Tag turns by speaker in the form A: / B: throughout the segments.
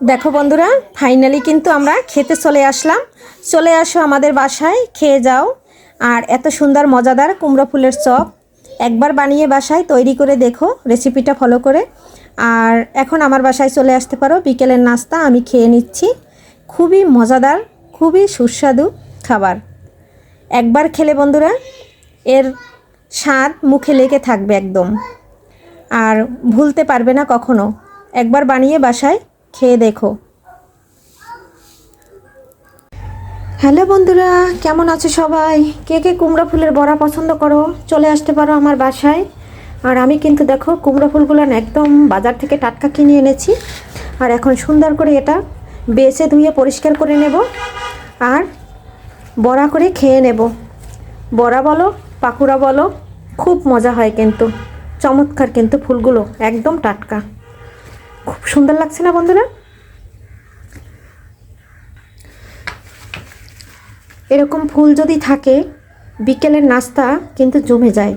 A: দেখো বন্ধুরা ফাইনালি কিন্তু আমরা খেতে চলে আসলাম। চলে আসো আমাদের বাসায়, খেয়ে যাও। আর এত সুন্দর, মজাদার কুমড়ো ফুলের চপ। একবার বানিয়ে বাসায় তৈরি করে দেখো রেসিপিটা ফলো করে। আর এখন আমার বাসায় চলে আসতে পারো, বিকেলের নাস্তা, আমি খেয়ে নিচ্ছি। খুবই মজাদার, খুবই সুস্বাদু খাবার। একবার খেলে বন্ধুরা, এর স্বাদ মুখে লেগে থাকবে একদম। আর ভুলতে পারবে না কখনো। একবার বানিয়ে বাসায় খেয়ে দেখো। হ্যালো বন্ধুরা, কেমন আছো সবাই? কে কে কুমড়া ফুলের বড়া পছন্দ করো, চলে আসতে পারো আমার বাসায়। আর আমি কিন্তু দেখো কুমড়া ফুলগুলো একদম বাজার থেকে টাটকা কিনে এনেছি। আর এখন সুন্দর করে এটা বেছে ধুয়ে পরিষ্কার করে নেব আর বড়া করে খেয়ে নেব। বড়া বলো, পাকুড়া বলো, খুব মজা হয় কিন্তু। চমৎকার কিন্তু ফুলগুলো, একদম টাটকা। খুব সুন্দর লাগছে না বন্ধুরা? এরকম ফুল যদি থাকে, বিকেলের নাস্তা কিন্তু জমে যায়।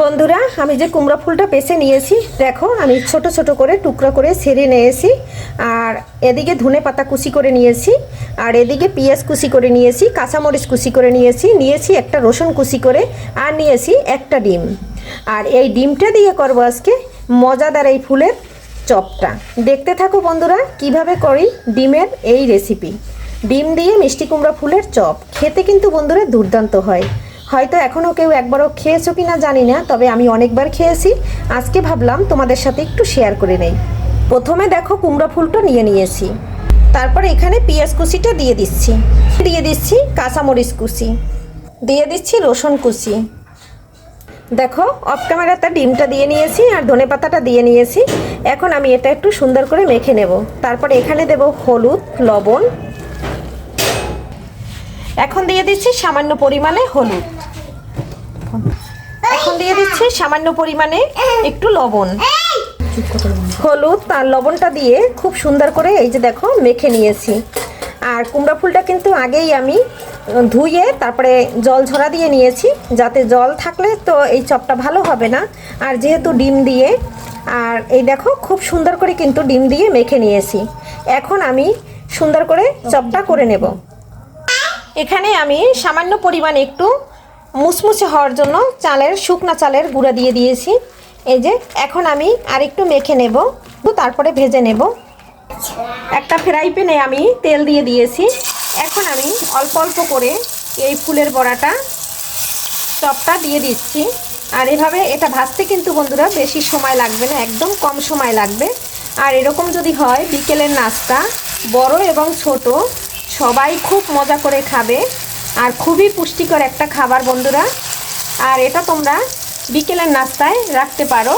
A: বন্ধুরা, আমি যে কুমড়া ফুলটা পেছে নিয়েছি, দেখো, আমি ছোট ছোট করে টুকরো করে ছেড়ে নিয়েছি, আর এদিকে ধনে পাতা কুচি করে নিয়েছি, আর এদিকে পেঁয়াজ কুচি করে নিয়েছি, কাঁচামরিচ কুচি করে নিয়েছি নিয়েছি একটা রসুন কুচি করে, আর নিয়েছি একটা ডিম। আর এই ডিমটা দিয়ে করব আজকে মজাদার এই ফুলের চপটা। দেখতে থাকো বন্ধুরা, কীভাবে করি ডিমের এই রেসিপি ডিম দিয়ে মিষ্টি কুমড়া ফুলের চপ, খেতে কিন্তু বন্ধুরা দুর্দান্ত হয়। হয়তো এখনও কেউ একবারও খেয়েছো কি না জানি না, তবে আমি অনেকবার খেয়েছি। আজকে ভাবলাম তোমাদের সাথে একটু শেয়ার করে নেই। প্রথমে দেখো কুমড়া ফুলটা নিয়ে নিয়েছি। তারপর এখানে পেঁয়াজ কুচিটা দিয়ে দিচ্ছি। দিয়ে দিচ্ছি কাঁচামরিচ কুচি। দিয়ে দিচ্ছি রসুন কুচি। দেখো অফ ক্যামেরাতে ডিমটা দিয়ে নিয়েছি আর ধনে পাতাটা দিয়ে নিয়েছি। এখন আমি এটা একটু সুন্দর করে মেখে নেব। তারপর এখানে দেব হলুদ, লবণ। এখন দিয়ে দিচ্ছি সামান্য পরিমাণে হলুদ। এখন দিয়ে দিচ্ছি সামান্য পরিমাণে একটু লবণ। হলুদ আর লবণটা দিয়ে খুব সুন্দর করে এই যে দেখো, মেখে নিয়েছি। আর কুমড়া ফুলটা কিন্তু আগেই আমি ধুয়ে তারপরে জল ঝরা দিয়ে নিয়েছি। যাতে জল থাকলে তো এই চপটা ভালো হবে না। আর যেহেতু ডিম দিয়ে, আর এই দেখো খুব সুন্দর করে কিন্তু ডিম দিয়ে মেখে নিয়েছি। এখন আমি সুন্দর করে চপটা করে নেব। এখানে আমি সামান্য পরিমাণ একটু মুচমুচে হওয়ার জন্য চালের, শুকনা চালের গুঁড়া দিয়ে দিয়েছি। এই যে, এখন আমি আরেকটু মেখে নেব তারপরে ভেজে নেব। একটা ফ্রাই প্যানে আমি তেল দিয়ে দিয়েছি। এখন আমি অল্প অল্প করে এই ফুলের বড়াটা, চপটা দিয়ে দিচ্ছি। আর এভাবে এটা ভাজতে কিন্তু বন্ধুরা বেশি সময় লাগবে না, একদম কম সময় লাগবে। আর এরকম যদি হয়, বিকেলের নাস্তা, বড় এবং ছোট, সবাই খুব মজা করে খাবে আর খুবই পুষ্টিকর একটা খাবার বন্ধুরা। আর এটা তোমরা বিকেলের নাস্তায় রাখতে পারো।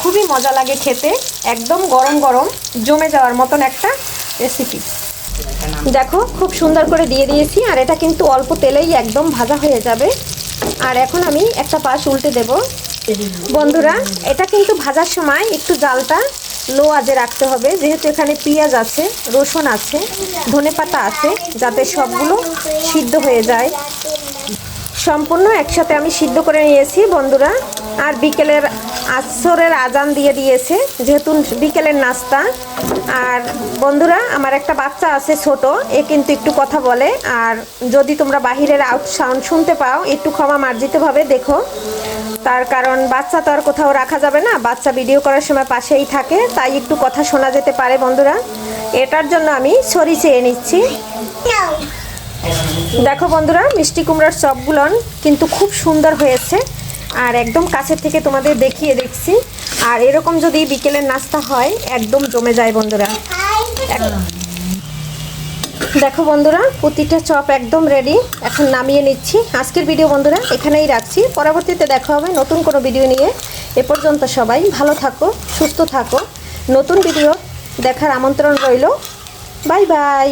A: খুবই মজা লাগে খেতে, একদম গরম গরম, জমে যাওয়ার মতন একটা রেসিপি দেখো, খুব সুন্দর করে দিয়ে দিয়েছি, আর এটা কিন্তু অল্প তেলেই একদম ভাজা হয়ে যাবে। আর এখন আমি একটা পাশ উল্টে দেব। বন্ধুরা, এটা কিন্তু ভাজার সময় একটু জালটা লো আজে রাখতে হবে। যেহেতু এখানে পেঁয়াজ আছে, রসুন আছে, ধনে পাতা আছে, যাতে সবগুলো সিদ্ধ হয়ে যায়। সম্পূর্ণ একসাথে আমি সিদ্ধ করে নিয়েছি, বন্ধুরা। আর বিকেলের আসরের আজান দিয়ে দিয়েছে, যেহেতু বিকেলের নাস্তা। আর বন্ধুরা, আমার একটা বাচ্চা আছে ছোট, এ কিন্তু একটু কথা বলে। আর যদি তোমরা বাহিরের আউট সাউন্ড শুনতে পাও, একটু ক্ষমা মার্জিতভাবে দেখো। তার কারণ বাচ্চা তো আর কোথাও রাখা যাবে না, বাচ্চা ভিডিও করার সময় পাশেই থাকে, তাই একটু কথা শোনা যেতে পারে বন্ধুরা। এটার জন্য আমি সরি চেয়ে নিচ্ছি। দেখো বন্ধুরা, মিষ্টি কুমড়ার চপগুলন কিন্তু খুব সুন্দর হয়েছে। আর একদম কাছের থেকে তোমাদের দেখিয়ে দেখছি আর এরকম যদি বিকেলের নাস্তা হয়, একদম জমে যায় বন্ধুরা। দেখো বন্ধুরা, প্রতিটা চপ একদম রেডি এখন নামিয়ে নিচ্ছি। আজকের ভিডিও বন্ধুরা, এখানেই রাখছি। পরবর্তীতে দেখা হবে নতুন কোনো ভিডিও নিয়ে। এ পর্যন্ত সবাই ভালো থাকো, সুস্থ থাকো। নতুন ভিডিও দেখার আমন্ত্রণ রইল। Bye bye